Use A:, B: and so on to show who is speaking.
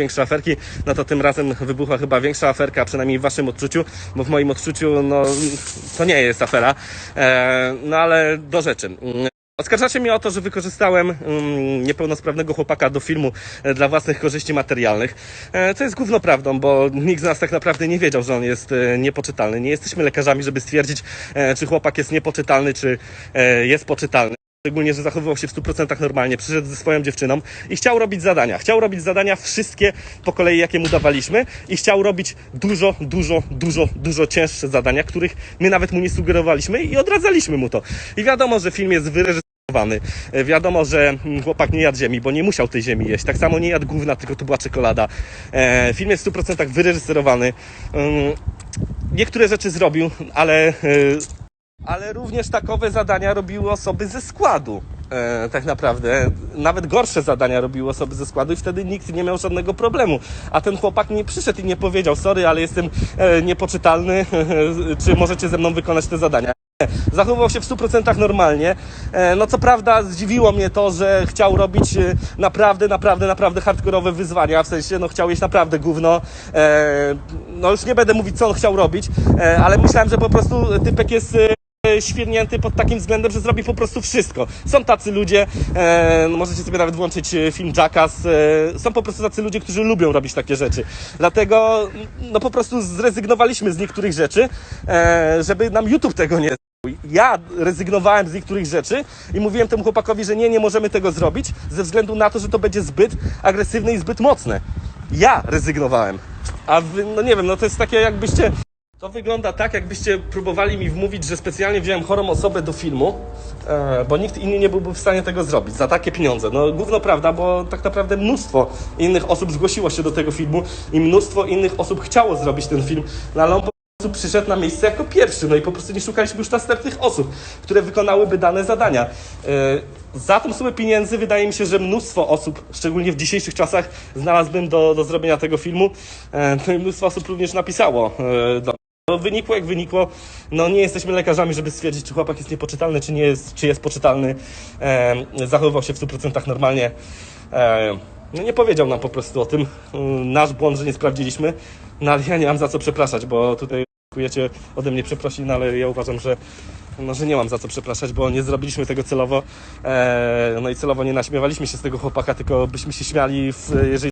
A: większe aferki, no to tym razem wybuchła chyba większa aferka, przynajmniej w waszym odczuciu, bo w moim odczuciu, no, to nie jest afera. E, no ale do rzeczy. Oskarżacie mnie o to, że wykorzystałem mm, niepełnosprawnego chłopaka do filmu e, dla własnych korzyści materialnych. E, to jest gówno prawdą, bo nikt z nas tak naprawdę nie wiedział, że on jest niepoczytalny. Nie jesteśmy lekarzami, żeby stwierdzić, czy chłopak jest niepoczytalny, czy jest poczytalny. Szczególnie, że zachowywał się w 100% normalnie, przyszedł ze swoją dziewczyną i chciał robić zadania. Chciał robić zadania wszystkie po kolei, jakie mu dawaliśmy i chciał robić dużo, dużo, dużo, dużo cięższe zadania, których my nawet mu nie sugerowaliśmy i odradzaliśmy mu to. I wiadomo, że film jest wyreżyserowany. E, Wiadomo, że mm, chłopak nie jadł ziemi, bo nie musiał tej ziemi jeść. Tak samo nie jadł gówna, tylko to była czekolada. E, film jest w 100% wyreżyserowany. Ym, Niektóre rzeczy zrobił, ale e, ale również takowe zadania robiły osoby ze składu. E, tak naprawdę. Nawet gorsze zadania robiły osoby ze składu i wtedy nikt nie miał żadnego problemu. A ten chłopak nie przyszedł i nie powiedział, sorry, ale jestem e, niepoczytalny, czy możecie ze mną wykonać te zadania. Zachowywał się w 100% normalnie. E, No co prawda zdziwiło mnie to, że chciał robić e, naprawdę, naprawdę, naprawdę hardkorowe wyzwania, w sensie no chciał jeść naprawdę gówno. E, No już nie będę mówić co on chciał robić, ale myślałem, że po prostu typek jest świrnięty pod takim względem, że zrobi po prostu wszystko. Są tacy ludzie, e, no możecie sobie nawet włączyć e, film Jackass, e, są po prostu tacy ludzie, którzy lubią robić takie rzeczy. Dlatego no po prostu zrezygnowaliśmy z niektórych rzeczy, e, żeby nam YouTube tego nie ja rezygnowałem z niektórych rzeczy i mówiłem temu chłopakowi, że nie, nie możemy tego zrobić ze względu na to, że to będzie zbyt agresywne i zbyt mocne. Ja rezygnowałem. A wy, no nie wiem, no to jest takie jakbyście... To wygląda tak, jakbyście próbowali mi wmówić, że specjalnie wziąłem chorą osobę do filmu, e, bo nikt inny nie byłby w stanie tego zrobić za takie pieniądze. No gówno prawda, bo tak naprawdę mnóstwo innych osób zgłosiło się do tego filmu i mnóstwo innych osób chciało zrobić ten film, no ale on po prostu przyszedł na miejsce jako pierwszy, no i po prostu nie szukaliśmy już następnych osób, które wykonałyby dane zadania. E, Za tą sumę pieniędzy wydaje mi się, że mnóstwo osób, szczególnie w dzisiejszych czasach, znalazłbym do, do zrobienia tego filmu. E, No i mnóstwo osób również napisało do no, wynikło jak wynikło. No nie jesteśmy lekarzami, żeby stwierdzić, czy chłopak jest niepoczytalny, czy nie jest, czy jest poczytalny. E, zachowywał się w 100% normalnie. E, no nie powiedział nam po prostu o tym. Mm, Nasz błąd, że nie sprawdziliśmy. No ale ja nie mam za co przepraszać, bo tutaj oczekujecie ode mnie przeprosin, no, ale ja uważam, że no, że nie mam za co przepraszać, bo nie zrobiliśmy tego celowo. E, no i celowo nie naśmiewaliśmy się z tego chłopaka, tylko byśmy się śmiali, w, jeżeli